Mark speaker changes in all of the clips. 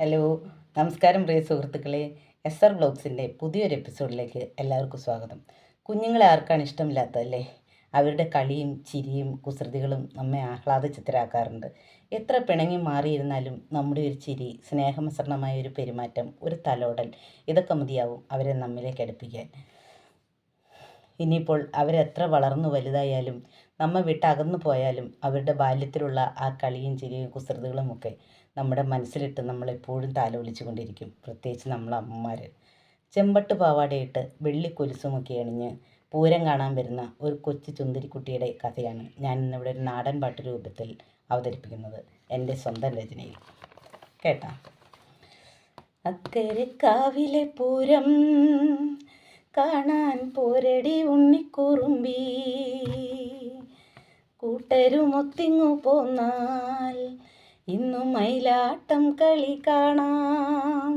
Speaker 1: Hello നമസ്കാരം പ്രിയ സുഹൃത്തുക്കളെ. S R ബ്ലോഗ്സിന്റെ പുതിയൊരു എപ്പിസോഡിലേക്ക് എല്ലാവർക്കും സ്വാഗതം. കുഞ്ഞുങ്ങളെ ആർക്കാണ് ഇഷ്ടമില്ലാത്തതല്ലേ? അവരുടെ കളിയും ചിരിയും കുസൃതികളും നമ്മെ ആഹ്ലാദചിത്തരാക്കാറുണ്ട്. എത്ര പിണങ്ങി മാറിയിരുന്നാലും നമ്മുടെ ഒരു ചിരി സ്നേഹമസരണമായ ഒരു പെരുമാറ്റം ഒരു തലോടൽ ഇതൊക്കെ മതിയാവും അവരെ നമ്മിലേക്ക് അടുപ്പിക്കാൻ. ഇനിയിപ്പോൾ അവരെത്ര വളർന്നു വലുതായാലും നമ്മെ വിട്ടകന്നു പോയാലും അവരുടെ ബാല്യത്തിലുള്ള ആ കളിയും ചിരിയും കുസൃതികളും ഒക്കെ നമ്മുടെ മനസ്സിലിട്ട് നമ്മളെപ്പോഴും താലോലിച്ചു കൊണ്ടിരിക്കും പ്രത്യേകിച്ച് നമ്മൾ അമ്മമാർ ചെമ്പട്ട് പാവാടയിട്ട് വെള്ളി കൊലുസുമൊക്കെ അണിഞ്ഞ് പൂരം കാണാൻ വരുന്ന ഒരു കൊച്ചു ചുന്തിരിക്കുട്ടിയുടെ കഥയാണ് ഞാൻ ഇന്നിവിടെ ഒരു നാടൻ പാട്ട് രൂപത്തിൽ അവതരിപ്പിക്കുന്നത്. എന്റെ സ്വന്തം രചനയിൽ. കേട്ടാ? അക്കരെ കാവിലെ പൂരം കാണാൻ പോരടി ഉണ്ണിക്കുറുമ്പി. കൂട്ടരുമൊത്തിങ്ങു പോന്നാൽ ഇന്നു മയിലാട്ടം കളി കാണാം.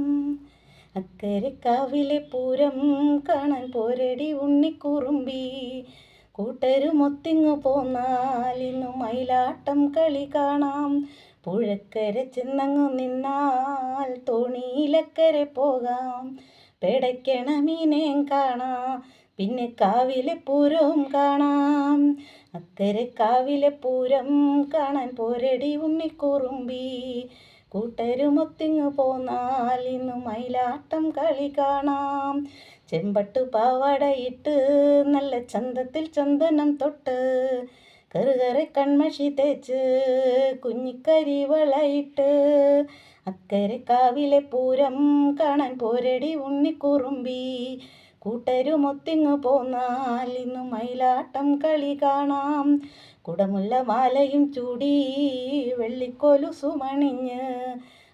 Speaker 1: അക്കരെ കാവിലെ പൂരം കാണാൻ പോരടി ഉണ്ണിക്കുറുമ്പി. കൂട്ടരുമൊത്തിങ്ങു പോന്നാൽ ഇന്നു മയിലാട്ടം കളി കാണാം. പുഴക്കരെ ചെന്നങ്ങു നിന്നാൽ തോണിയിലക്കരെ പോകാം. പെടയ്ക്കണ മീനേം കാണാം. പിന്നെ കാവിലെ പൂരവും കാണാം. അക്കരെ കാവിലെ പൂരം കാണാൻ പോരടി ഉണ്ണിക്കുറുമ്പി. കൂട്ടരുമൊത്തിങ്ങു പോന്നാൽ ഇന്ന് മയിലാട്ടം കളി കാണാം. ചെമ്പട്ടു പാവടയിട്ട് നല്ല ചന്തത്തിൽ ചന്ദനം തൊട്ട് കറുകറെ കൺമഷി തേച്ച് കുഞ്ഞിക്കരി വളയിട്ട്. അക്കരെ കാവിലെ പൂരം കാണാൻ പോരടി ഉണ്ണിക്കുറുമ്പി. കൂട്ടരുമൊത്തിങ്ങു പോന്നാൽ ഇന്നു മയിലാട്ടം കളി കാണാം. കുടമുല്ല മാലയും ചൂടി വെള്ളിക്കോലു സുമണിഞ്ഞ്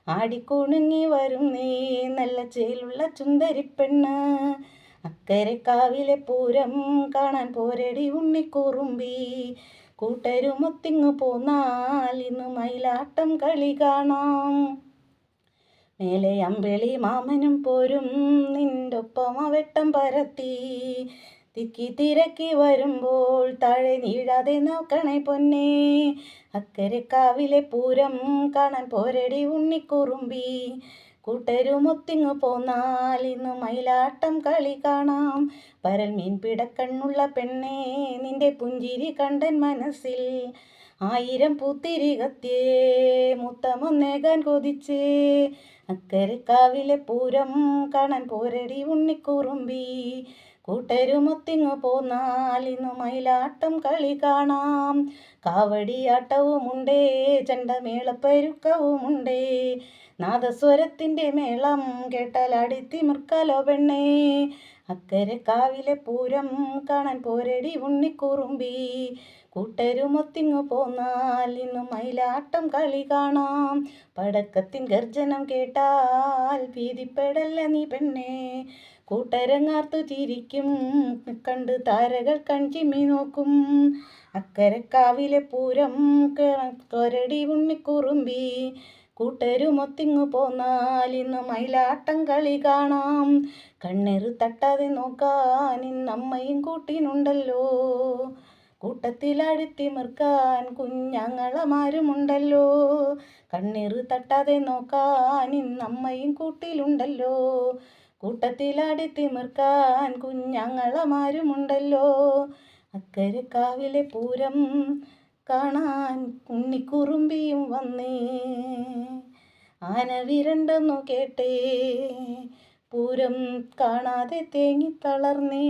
Speaker 1: ആടിക്കുണുങ്ങി വരും നീ. നല്ല ചേലുള്ള ചുന്തരിപ്പെണ്ണ് അക്കരെ കാവിലെ പൂരം കാണാൻ പോരടി ഉണ്ണിക്കുറുമ്പി. കൂട്ടരുമൊത്തിങ്ങു പോന്നാൽ ഇന്ന് മയിലാട്ടം കളി കാണാം. മേലെ അമ്പിളി മാമനും പോരും. നിന്റൊപ്പം അവട്ടം പരത്തി തിക്കി തിരക്കി വരുമ്പോൾ താഴെ നീഴാതെ നോക്കണേ പൊന്നെ. അക്കരെ കാവിലെ പൂരം കാണാൻ പോരടി ഉണ്ണിക്കുറുമ്പി. കൂട്ടരുമൊത്തിങ്ങു പോന്നാൽ ഇന്ന് മയിലാട്ടം കളി കാണാം. പരൽ മീൻ പിടക്കണ്ണുള്ള പെണ്ണേ നിന്റെ പുഞ്ചിരി കണ്ടൻ മനസ്സിൽ ആയിരം പൂത്തിരി കത്തിയേ. മുത്തമൊന്നേകാൻ കൊതിച്ചേ. അക്കരെ കാവിലെ പൂരം കാണാൻ പോരടി ഉണ്ണിക്കുറുമ്പി. കൂട്ടരുമൊത്തിങ്ങു പോന്നാൽ ഇന്നു മയിലാട്ടം കളി കാണാം. കാവടിയാട്ടവുമുണ്ടേ ചണ്ടമേളപ്പരുക്കവുമുണ്ടേ. നാദസ്വരത്തിന്റെ മേളം കേട്ടാൽ അടിത്തിമിർക്കാലോ പെണ്ണേ. അക്കരെ കാവിലെ പൂരം കാണാൻ പോരടി ഉണ്ണിക്കുറുമ്പി. കൂട്ടരുമൊത്തിങ്ങു പോന്നാൽ ഇന്നു മയിലാട്ടം കളി കാണാം. പടക്കത്തിൻ ഗർജനം കേട്ടാൽ ഭീതിപ്പെടല്ല നീ പെണ്ണേ. കൂട്ടരങ്ങാർത്തു ചിരിക്കും കണ്ട് താരകൾ കൺചിമ്മി നോക്കും. അക്കരക്കാവിലെ പൂരം കൊരടി ഉണ്ണിക്കുറുമ്പി. കൂട്ടരുമൊത്തിങ്ങു പോന്നാൽ ഇന്ന് മയിലാട്ടം കളി കാണാം. കണ്ണെറു തട്ടാതെ നോക്കാൻ ഇന്നമ്മയും കൂട്ടിനുണ്ടല്ലോ. കൂട്ടത്തിലഴുത്തിമിർക്കാൻ കുഞ്ഞങ്ങളമാരുമുണ്ടല്ലോ. കണ്ണീർ തട്ടാതെ നോക്കാൻ ഇന്നമ്മയും കൂട്ടിലുണ്ടല്ലോ. കൂട്ടത്തിലടിത്തിമിർക്കാൻ കുഞ്ഞങ്ങളമാരുമുണ്ടല്ലോ. അക്കരെ കാവിലെ പൂരം കാണാൻ ഉണ്ണിക്കുറുമ്പിയും വന്നേ. ആന വിരണ്ടെന്നു കേട്ടേ. പൂരം കാണാതെ തേങ്ങി തളർന്നേ.